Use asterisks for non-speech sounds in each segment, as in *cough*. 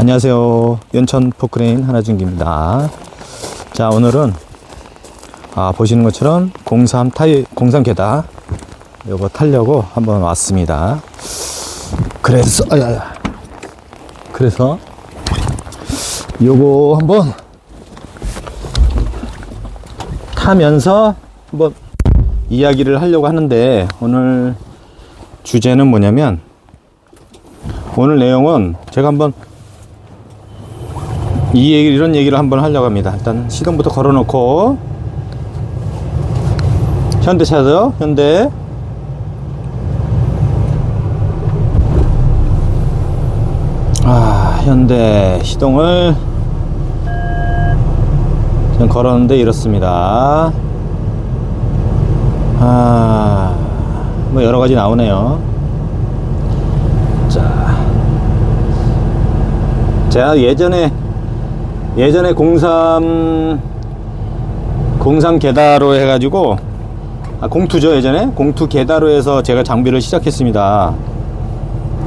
안녕하세요. 연천 포크레인 하나준기입니다. 자, 오늘은 아, 보시는 것처럼 03 타이, 03 계다 요거 타려고 한번 왔습니다. 그래서, 아야야. 그래서 요거 한번 타면서 한번 이야기를 하려고 하는데 오늘 주제는 뭐냐면 오늘 내용은 제가 한번 이 얘기, 이런 얘기를 한번 하려고 합니다. 일단 시동부터 걸어놓고 현대 차죠, 현대. 아, 현대 시동을 지금 걸었는데 이렇습니다. 아, 뭐 여러 가지 나오네요. 자, 제가 예전에 예전에 03 03 계다로 해가지고 아, 공투죠 예전에 공투 계다로 해서 제가 장비를 시작했습니다.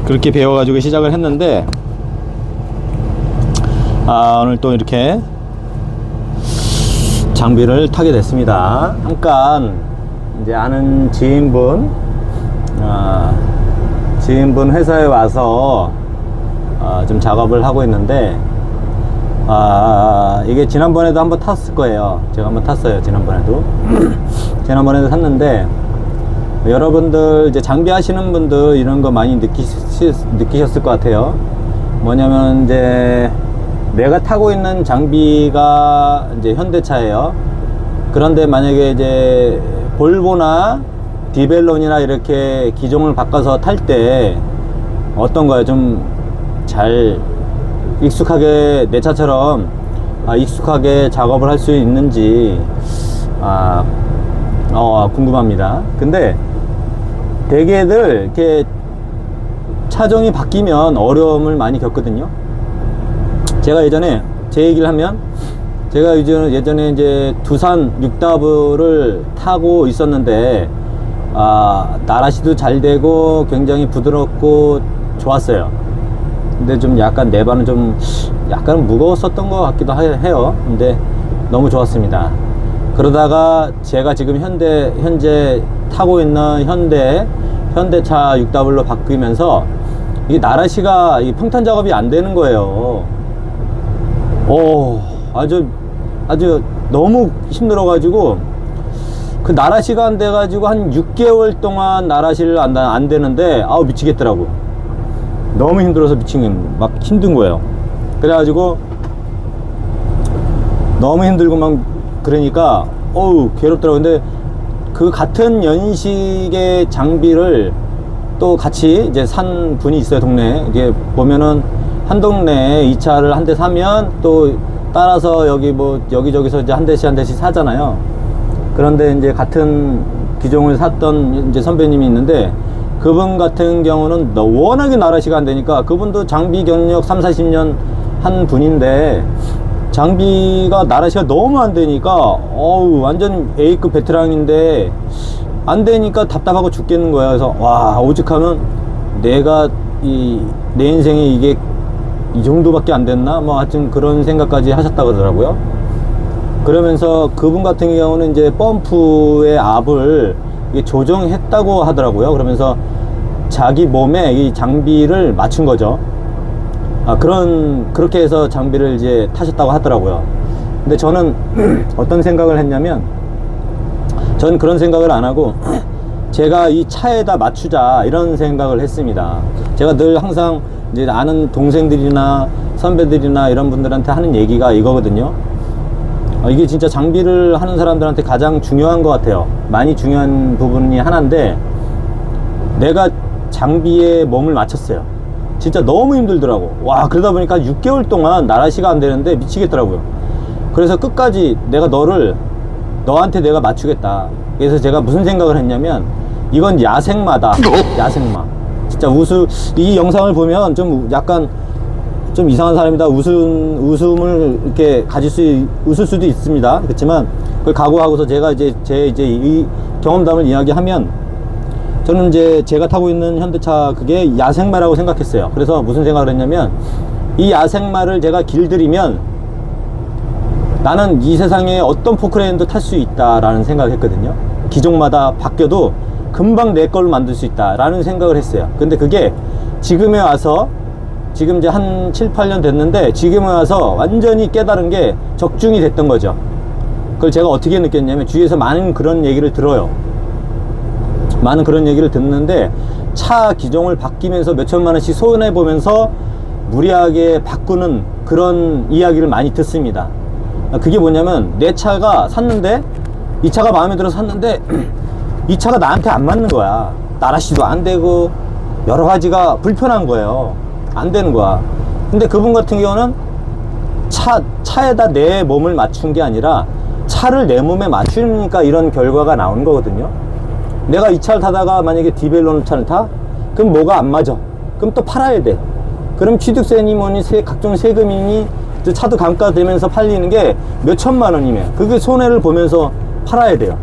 그렇게 배워가지고 시작을 했는데 아 오늘 또 이렇게 장비를 타게 됐습니다. 잠깐 이제 아는 지인분 아, 지인분 회사에 와서 아, 좀 작업을 하고 있는데 아 이게 지난번에도 한번 탔을 거예요. 제가 한번 탔어요 지난번에도. *clears throat* 지난번에도 탔는데 여러분들 이제 장비 하시는 분들 이런 거 많이 느끼시, 느끼셨을 것 같아요. 뭐냐면 이제 내가 타고 있는 장비가 이제 현대차예요. 그런데 만약에 이제 볼보나 디벨론이나 이렇게 기종을 바꿔서 탈 때 어떤 거예요? 좀 잘 익숙하게 내 차처럼 아, 익숙하게 작업을 할 수 있는지 아, 어, 궁금합니다. 근데 대개들 이렇게 차종이 바뀌면 어려움을 많이 겪거든요. 제가 예전에 제 얘기를 하면 제가 이제 예전에 이제 두산 6W 타고 있었는데 아, 나라시도 잘 되고 굉장히 부드럽고 좋았어요. 근데 좀 약간 내반은 좀 약간 무거웠었던 것 같기도 하- 해요. 근데 너무 좋았습니다. 그러다가 제가 지금 현대 현재 타고 있는 현대 현대차 6W로 바뀌면서 이게 나라시가 이 평탄 작업이 안 되는 거예요. 오, 아주 아주 너무 힘들어 가지고 그 나라시가 안 돼 가지고 한 6개월 동안 나라시를 안, 안 되는데 아우 미치겠더라고. 너무 힘들어서 미친 막 힘든 거예요. 그래가지고 너무 힘들고 막 그러니까 어우 괴롭더라고. 근데 그 같은 연식의 장비를 또 같이 이제 산 분이 있어요 동네에 이게 보면은 한 동네에 이 차를 한 대 사면 또 따라서 여기 뭐 여기저기서 이제 한 대씩 한 대씩 사잖아요. 그런데 이제 같은 기종을 샀던 이제 선배님이 있는데 그분 같은 경우는 너- 워낙에 나라시가 안 되니까 그분도 장비 경력 3, 40년 한 분인데 장비가 나라시가 너무 안 되니까 어우 완전 A급 베테랑인데 안 되니까 답답하고 죽겠는 거야. 그래서 와 오죽하면 내가 이 내 인생에 이게 이 정도밖에 안 됐나? 뭐 하여튼 그런 생각까지 하셨다고 하더라고요. 그러면서 그분 같은 경우는 이제 펌프의 압을 조정했다고 하더라고요. 그러면서 자기 몸에 이 장비를 맞춘 거죠. 아, 그런, 그렇게 해서 장비를 이제 타셨다고 하더라고요. 근데 저는 *clears throat* 어떤 생각을 했냐면, 전 그런 생각을 안 하고, *clears throat* 제가 이 차에다 맞추자, 이런 생각을 했습니다. 제가 늘 항상 이제 아는 동생들이나 선배들이나 이런 분들한테 하는 얘기가 이거거든요. 어, 이게 진짜 장비를 하는 사람들한테 가장 중요한 것 같아요. 많이 중요한 부분이 하나인데, 내가 장비에 몸을 맞췄어요. 진짜 너무 힘들더라고. 와, 그러다 보니까 6개월 동안 나라시가 안 되는데 미치겠더라고요. 그래서 끝까지 내가 너를, 너한테 내가 맞추겠다. 그래서 제가 무슨 생각을 했냐면, 이건 야생마다. *laughs* 야생마. 진짜 우수, 이 영상을 보면 좀 약간 좀 이상한 사람이다. 웃음, 웃음을 이렇게 가질 수, 있- 웃을 수도 있습니다. 그렇지만 그걸 각오하고서 제가 이제 제 이제 이 경험담을 이야기하면 저는 이제 제가 타고 있는 현대차 그게 야생마라고 생각했어요. 그래서 무슨 생각을 했냐면 이 야생마를 제가 길들이면 나는 이 세상에 어떤 포크레인도 탈 수 있다라는 생각을 했거든요. 기종마다 바뀌어도 금방 내 걸로 만들 수 있다라는 생각을 했어요. 근데 그게 지금에 와서 지금 이제 한 7, 8년 됐는데 지금에 와서 완전히 깨달은 게 적중이 됐던 거죠. 그걸 제가 어떻게 느꼈냐면 주위에서 많은 그런 얘기를 들어요. 많은 그런 얘기를 듣는데 차 기종을 바뀌면서 몇 천만 원씩 손해 보면서 무리하게 바꾸는 그런 이야기를 많이 듣습니다. 그게 뭐냐면 내 차가 샀는데 이 차가 마음에 들어서 샀는데 *clears throat* 이 차가 나한테 안 맞는 거야. 나라시도 안 되고 여러 가지가 불편한 거예요. 안 되는 거야. 근데 그분 같은 경우는 차, 차에다 내 몸을 맞춘 게 아니라 차를 내 몸에 맞추니까 이런 결과가 나오는 거거든요. 내가 이 차를 타다가 만약에 디벨로는 차를 타? 그럼 뭐가 안 맞아? 그럼 또 팔아야 돼. 그럼 취득세니 뭐니 세, 각종 세금이니 차도 감가되면서 팔리는 게 몇 천만 원이면 그게 손해를 보면서 팔아야 돼요.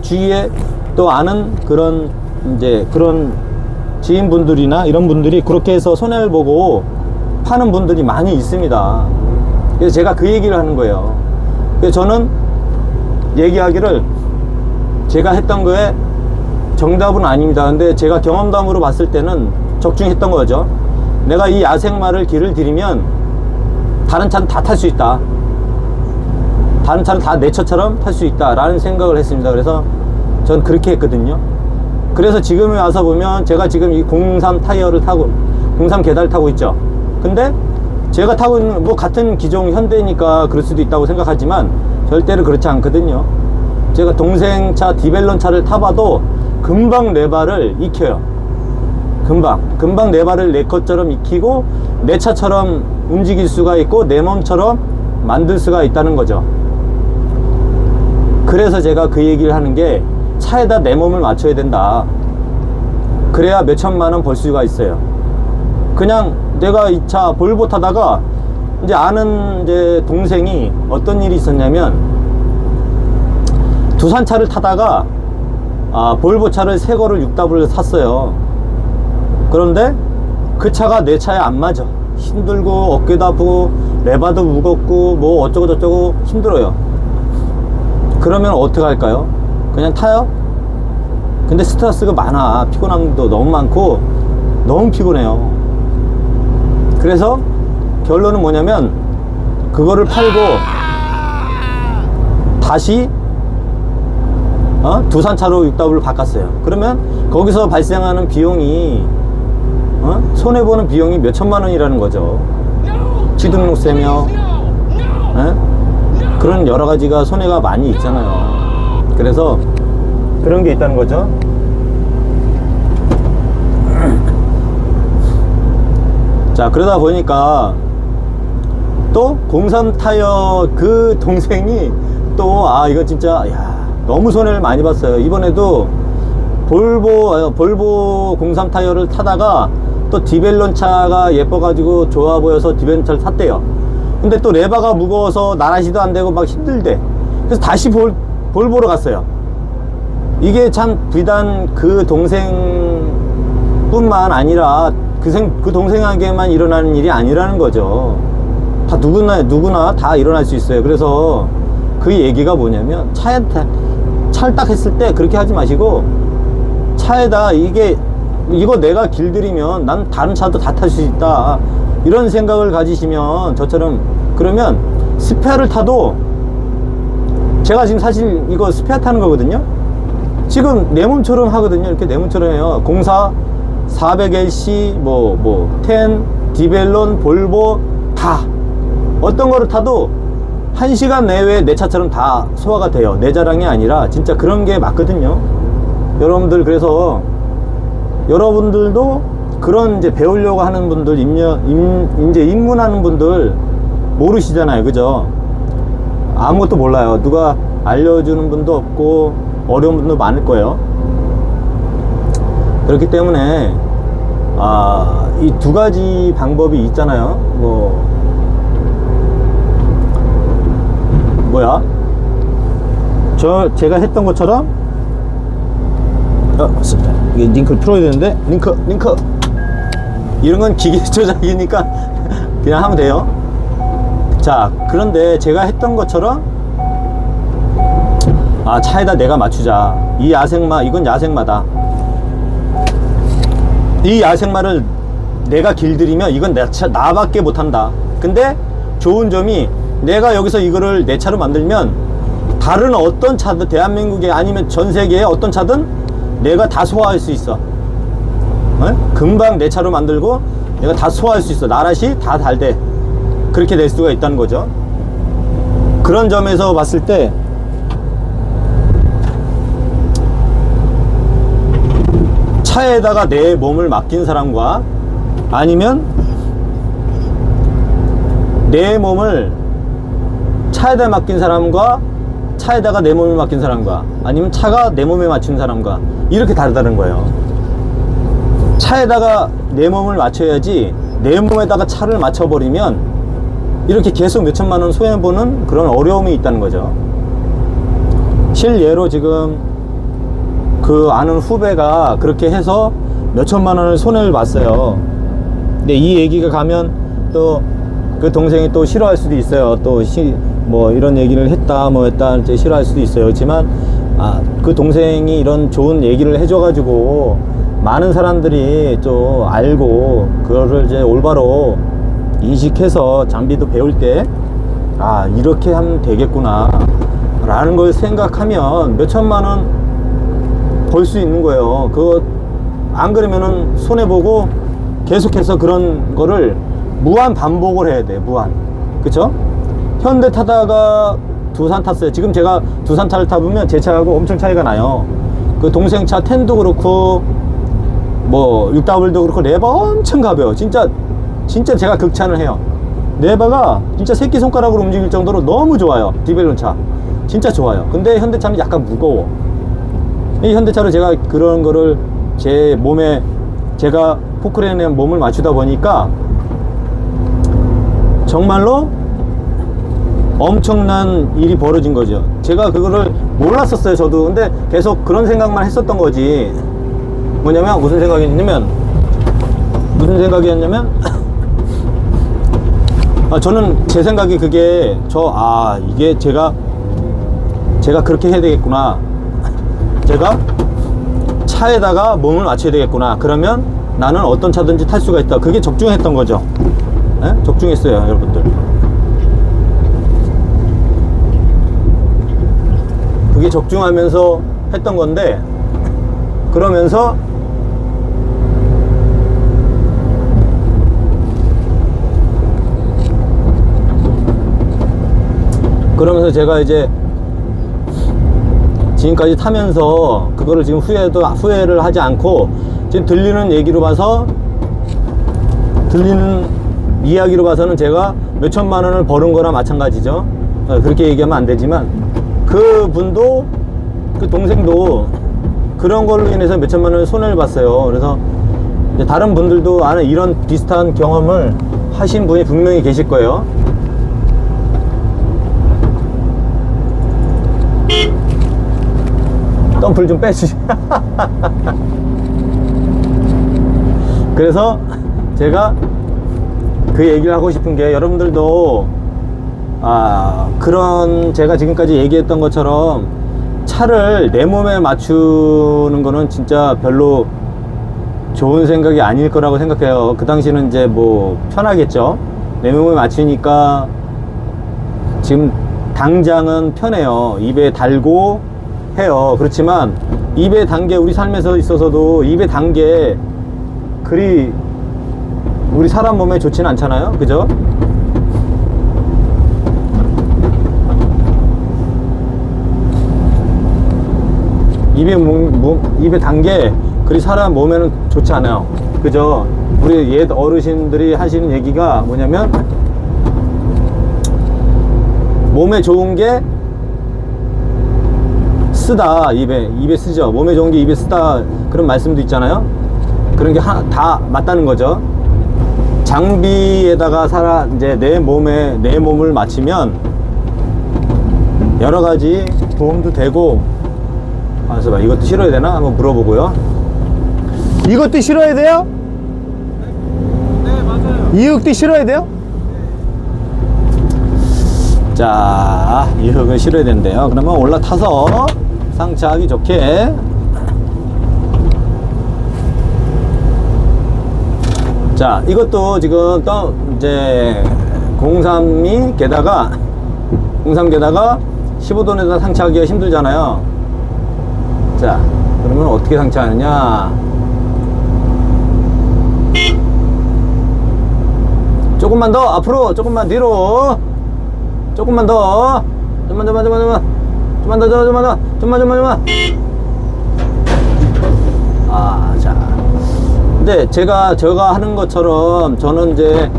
주위에 또 아는 그런 이제 그런 지인분들이나 이런 분들이 그렇게 해서 손해를 보고 파는 분들이 많이 있습니다. 그래서 제가 그 얘기를 하는 거예요. 그래서 저는 얘기하기를 제가 했던 거에 정답은 아닙니다. 근데 제가 경험담으로 봤을 때는 적중했던 거죠. 내가 이 야생마를 길을 들이면 다른 차는 다 탈 수 있다. 다른 차는 다 내 차처럼 탈 수 있다라는 생각을 했습니다. 그래서 전 그렇게 했거든요. 그래서 지금에 와서 보면 제가 지금 이 03 타이어를 타고 03 계단을 타고 있죠. 근데 제가 타고 있는 뭐 같은 기종 현대니까 그럴 수도 있다고 생각하지만 절대로 그렇지 않거든요. 제가 동생 차 디벨론 차를 타봐도 금방 내 발을 익혀요. 금방 금방 내 발을 내 것처럼 익히고 내 차처럼 움직일 수가 있고 내 몸처럼 만들 수가 있다는 거죠. 그래서 제가 그 얘기를 하는 게 차에다 내 몸을 맞춰야 된다. 그래야 몇 천만 원 벌 수가 있어요. 그냥 내가 이 차 볼보 타다가 이제 아는 이제 동생이 어떤 일이 있었냐면 두산 차를 타다가 아, 볼보 차를 새 거를 6답을 샀어요. 그런데 그 차가 내 차에 안 맞아. 힘들고 어깨도 아프고 레바도 무겁고 뭐 어쩌고 저쩌고 힘들어요. 그러면 어떻게 할까요? 그냥 타요? 근데 스트레스가 많아. 피곤함도 너무 많고 너무 피곤해요. 그래서 결론은 뭐냐면 그거를 팔고 다시 어? 두산차로 6답을 바꿨어요. 그러면 거기서 발생하는 비용이 어? 손해보는 비용이 몇 천만 원이라는 거죠. 취등록 세며 어? 그런 여러 가지가 손해가 많이 있잖아요. 그래서 그런 게 있다는 거죠. *clears throat* 자, 그러다 보니까 또 공삼 타이어 그 동생이 또 아 이거 진짜 야 너무 손해를 많이 봤어요. 이번에도 볼보 아, 볼보 03 타이어를 타다가 또 디벨론 차가 예뻐가지고 좋아 보여서 디벨론 차를 탔대요. 근데 또 레바가 무거워서 나라시도 안 되고 막 힘들대. 그래서 다시 볼 볼보로 갔어요. 이게 참 비단 그 동생뿐만 아니라 그, 생, 그 동생에게만 일어나는 일이 아니라는 거죠. 다 누구나 누구나 다 일어날 수 있어요. 그래서 그 얘기가 뭐냐면 차에 타- 차를 딱 했을 때 그렇게 하지 마시고 차에다 이게 이거 내가 길들이면 난 다른 차도 다 탈 수 있다. 이런 생각을 가지시면 저처럼 그러면 스페어를 타도 제가 지금 사실 이거 스페어 타는 거거든요. 지금 내 몸처럼 하거든요. 이렇게 내 몸처럼 해요. 04 400LC 뭐, 뭐, 10, 디벨론, 볼보 다. 어떤 거를 타도 한 시간 내외에 내 차처럼 다 소화가 돼요. 내 자랑이 아니라 진짜 그런 게 맞거든요. 여러분들 그래서 여러분들도 그런 이제 배우려고 하는 분들 입력 임, 이제 입문하는 분들 모르시잖아요. 그죠? 아무것도 몰라요. 누가 알려주는 분도 없고 어려운 분도 많을 거예요. 그렇기 때문에 아, 이 두 가지 방법이 있잖아요. 뭐 뭐야? 저 제가 했던 것처럼 어, 스- 이게 링크를 풀어야 되는데 링크 링크 이런 건 기계 *laughs* 조작이니까 *laughs* 그냥 하면 돼요. 자, 그런데 제가 했던 것처럼 아, 차에다 내가 맞추자. 이 야생마, 이건 야생마다. 이 야생마를 내가 길들이면 이건 내 차, 나밖에 못한다. 근데 좋은 점이 내가 여기서 이거를 내 차로 만들면 다른 어떤 차든 대한민국에 아니면 전 세계에 어떤 차든 내가 다 소화할 수 있어. 어? 금방 내 차로 만들고 내가 다 소화할 수 있어. 나라시 다 달대. 그렇게 될 수가 있다는 거죠. 그런 점에서 봤을 때 차에다가 내 몸을 맡긴 사람과 아니면 내 몸을 차에다 맡긴 사람과 차에다가 내 몸을 맡긴 사람과 아니면 차가 내 몸에 맞춘 사람과 이렇게 다르다는 거예요. 차에다가 내 몸을 맞춰야지 내 몸에다가 차를 맞춰버리면 이렇게 계속 몇 천만 원 손해보는 그런 어려움이 있다는 거죠. 실예로 지금 그 아는 후배가 그렇게 해서 몇 천만 원을 손해를 봤어요. 근데 이 얘기가 가면 또 그 동생이 또 싫어할 수도 있어요. 또 뭐 이런 얘기를 했다 뭐 했다 이제 싫어할 수도 있어요. 그렇지만 아, 그 동생이 이런 좋은 얘기를 해줘가지고 많은 사람들이 좀 알고 그거를 이제 올바로 인식해서 장비도 배울 때 아 이렇게 하면 되겠구나 라는 걸 생각하면 몇 천만 원 벌 수 있는 거예요. 그거 안 그러면은 손해 보고 계속해서 그런 거를 무한 반복을 해야 돼. 무한. 그쵸? 현대 타다가 두산 탔어요. 지금 제가 두산 차를 타보면 제 차하고 엄청 차이가 나요. 그 동생 차 텐도 그렇고 뭐 6W도 그렇고 레버 엄청 가벼워. 진짜 진짜 제가 극찬을 해요. 레버가 진짜 새끼 손가락으로 움직일 정도로 너무 좋아요. 디벨론 차. 진짜 좋아요. 근데 현대차는 약간 무거워. 이 현대차로 제가 그런 거를 제 몸에 제가 포크레인에 몸을 맞추다 보니까 정말로 엄청난 일이 벌어진 거죠. 제가 그거를 몰랐었어요, 저도. 근데 계속 그런 생각만 했었던 거지. 뭐냐면, 무슨 생각이었냐면, 무슨 생각이었냐면, *coughs* 아, 저는 제 생각이 그게, 저, 아, 이게 제가, 제가 그렇게 해야 되겠구나. *coughs* 제가 차에다가 몸을 맞춰야 되겠구나. 그러면 나는 어떤 차든지 탈 수가 있다. 그게 적중했던 거죠. 예? 적중했어요, 여러분들. 그게 적중하면서 했던 건데, 그러면서 그러면서 제가 이제 지금까지 타면서 그거를 지금 후회도 후회를 하지 않고 지금 들리는 얘기로 봐서 들리는 이야기로 봐서는 제가 몇 천만 원을 버는 거나 마찬가지죠. 어, 그렇게 얘기하면 안 되지만 그 분도 그 동생도 그런 걸로 인해서 몇 천만 원을 손해를 봤어요. 그래서 다른 분들도 아는 이런 비슷한 경험을 하신 분이 분명히 계실 거예요. 덤플 좀 빼주시. *laughs* 그래서 제가 그 얘기를 하고 싶은 게 여러분들도 아 그런 제가 지금까지 얘기했던 것처럼 차를 내 몸에 맞추는 거는 진짜 별로 좋은 생각이 아닐 거라고 생각해요. 그 당시는 이제 뭐 편하겠죠. 내 몸에 맞추니까 지금 당장은 편해요. 입에 달고 해요. 그렇지만 입에 단게 우리 삶에서 있어서도 입에 단게 그리 우리 사람 몸에 좋지는 않잖아요. 그죠? 입에 뭉- 뭉- 입에 단게 그리 사람 몸에는 좋지 않아요. 그죠? 우리 옛 어르신들이 하시는 얘기가 뭐냐면 몸에 좋은 게 쓰다 입에 입에 쓰죠 몸에 좋은 게 입에 쓰다 그런 말씀도 있잖아요 그런 게 다 맞다는 거죠 장비에다가 살아 이제 내 몸에 내 몸을 맞추면 여러 가지 도움도 되고 아, 봐. 이것도 싫어야 되나 한번 물어보고요. 이것도 실어야 돼요? 네, 맞아요. 이육도 실어야 돼요? 네. 자, 이육은 실어야 된대요. 그러면 올라타서 상차하기 좋게 자, 이것도 지금 또 이제 03이 게다가 03 게다가 15돈에다 상차하기가 힘들잖아요. 자, 그러면 어떻게 상차하느냐? 조금만 더 앞으로, 조금만 뒤로. 조금만 더. 좀만, 좀만, 좀만, 좀만. 좀만 더, 좀만 더, 좀만, 좀만, 좀만. 근데 제가, 제가 하는 것처럼 저는 이제,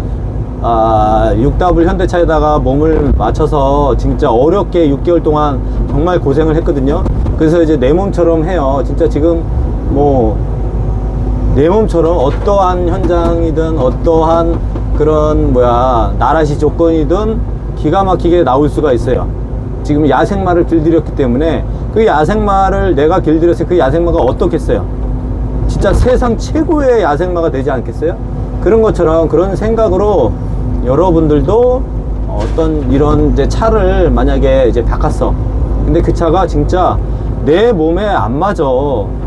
아, 6W 현대차에다가 몸을 맞춰서 진짜 어렵게 6개월 동안 정말 고생을 했거든요. 그래서 이제 내 몸처럼 해요. 진짜 지금 뭐, 내 몸처럼 어떠한 현장이든 어떠한 그런 뭐야 나라시 조건이든 기가 막히게 나올 수가 있어요. 지금 야생마를 길들였기 때문에 그 야생마를 내가 길들였을 그 야생마가 어떻겠어요? 진짜 세상 최고의 야생마가 되지 않겠어요? 그런 것처럼 그런 생각으로 여러분들도 어떤 이런 이제 차를 만약에 이제 바꿨어. 근데 그 차가 진짜 내 몸에 안 맞아.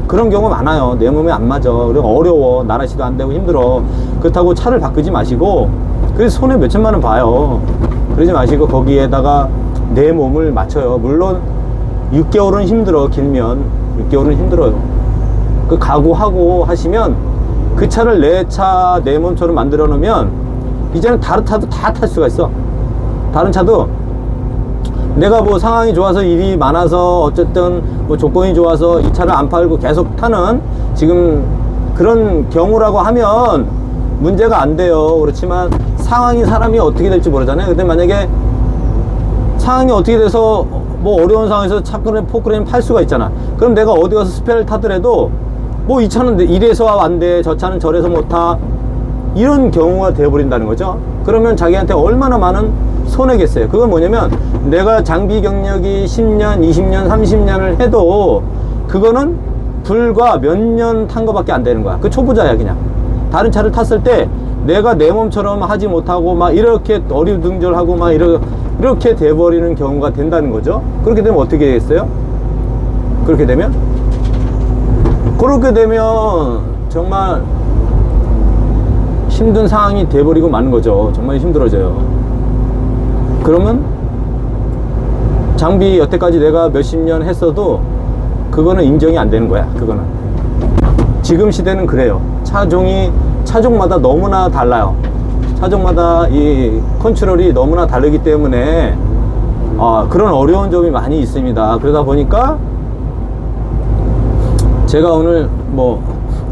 그런 경우 많아요. 내 몸에 안 맞아. 그리고 어려워. 나라시도 안 되고 힘들어. 그렇다고 차를 바꾸지 마시고, 그래서 손에 몇 천만 원 봐요. 그러지 마시고, 거기에다가 내 몸을 맞춰요. 물론, 6개월은 힘들어. 길면. 6개월은 힘들어요. 그 각오하고 하시면, 그 차를 내 차, 내 몸처럼 만들어 놓으면, 이제는 다른 차도 다 탈 수가 있어. 다른 차도 내가 뭐 상황이 좋아서 일이 많아서 어쨌든 뭐 조건이 좋아서 이 차를 안 팔고 계속 타는 지금 그런 경우라고 하면 문제가 안 돼요. 그렇지만 상황이 사람이 어떻게 될지 모르잖아요. 근데 만약에 상황이 어떻게 돼서 뭐 어려운 상황에서 차크레인 포크레인 팔 수가 있잖아. 그럼 내가 어디 가서 스페어를 타더라도 뭐 이 차는 이래서 안 돼. 저 차는 저래서 못 타. 이런 경우가 되어버린다는 거죠. 그러면 자기한테 얼마나 많은 손해겠어요. 그건 뭐냐면 내가 장비 경력이 10년, 20년, 30년을 해도 그거는 불과 몇 년 탄 거밖에 안 되는 거야. 그 초보자야, 그냥. 다른 차를 탔을 때 내가 내 몸처럼 하지 못하고 막 이렇게 어리둥절하고 막 이러, 이렇게 돼버리는 경우가 된다는 거죠. 그렇게 되면 어떻게 되겠어요? 그렇게 되면? 그렇게 되면 정말 힘든 상황이 돼버리고 마는 거죠. 정말 힘들어져요. 그러면 장비 여태까지 내가 몇십 년 했어도 그거는 인정이 안 되는 거야. 그거는. 지금 시대는 그래요. 차종이 차종마다 너무나 달라요. 차종마다 이 컨트롤이 너무나 다르기 때문에 아, 그런 어려운 점이 많이 있습니다. 그러다 보니까 제가 오늘 뭐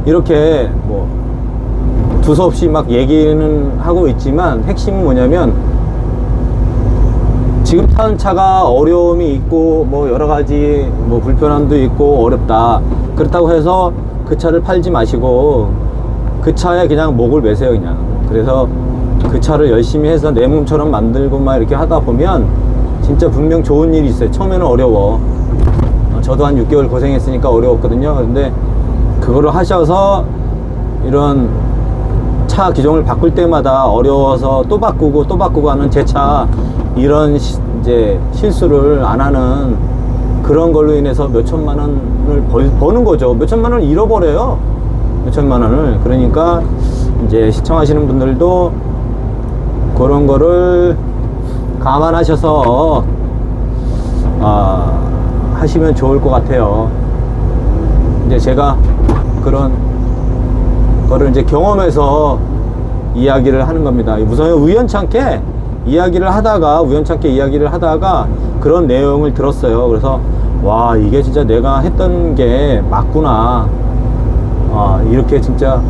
이렇게 뭐 두서없이 막 얘기는 하고 있지만 핵심은 뭐냐면 지금 타는 차가 어려움이 있고 뭐 여러 가지 뭐 불편함도 있고 어렵다. 그렇다고 해서 그 차를 팔지 마시고 그 차에 그냥 목을 매세요 그냥. 그래서 그 차를 열심히 해서 내 몸처럼 만들고 막 이렇게 하다 보면 진짜 분명 좋은 일이 있어요. 처음에는 어려워. 어, 저도 한 6개월 고생했으니까 어려웠거든요 근데 그거를 하셔서 이런 차 기종을 바꿀 때마다 어려워서 또 바꾸고 또 바꾸고 하는 제 차 이런 시- 이제 실수를 안 하는 그런 걸로 인해서 몇 천만 원을 벌, 버는 거죠. 몇 천만 원을 잃어버려요. 몇 천만 원을. 그러니까 이제 시청하시는 분들도 그런 거를 감안하셔서 아, 하시면 좋을 것 같아요. 이제 제가 그런 거를 이제 경험해서 이야기를 하는 겁니다. 무슨 우연찮게 이야기를 하다가 우연찮게 이야기를 하다가 그런 내용을 들었어요. 그래서 와 이게 진짜 내가 했던 게 맞구나. 아 이렇게 진짜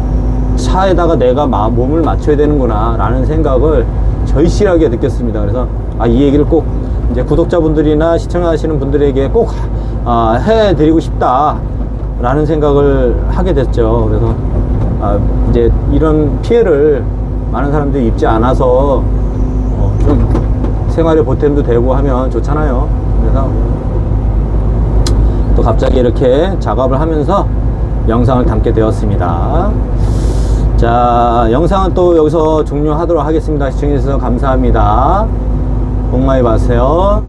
차에다가 내가 마- 몸을 맞춰야 되는구나 라는 생각을 절실하게 느꼈습니다. 그래서 아 이 얘기를 꼭 이제 구독자분들이나 시청하시는 분들에게 꼭 아, 해드리고 싶다라는 생각을 하게 됐죠. 그래서 아, 이제 이런 피해를 많은 사람들이 입지 않아서 어, 좀 생활에 보탬도 되고 하면 좋잖아요. 그래서 또 갑자기 이렇게 작업을 하면서 영상을 담게 되었습니다. 자, 영상은 또 여기서 종료하도록 하겠습니다. 시청해주셔서 감사합니다. 복 많이 받으세요.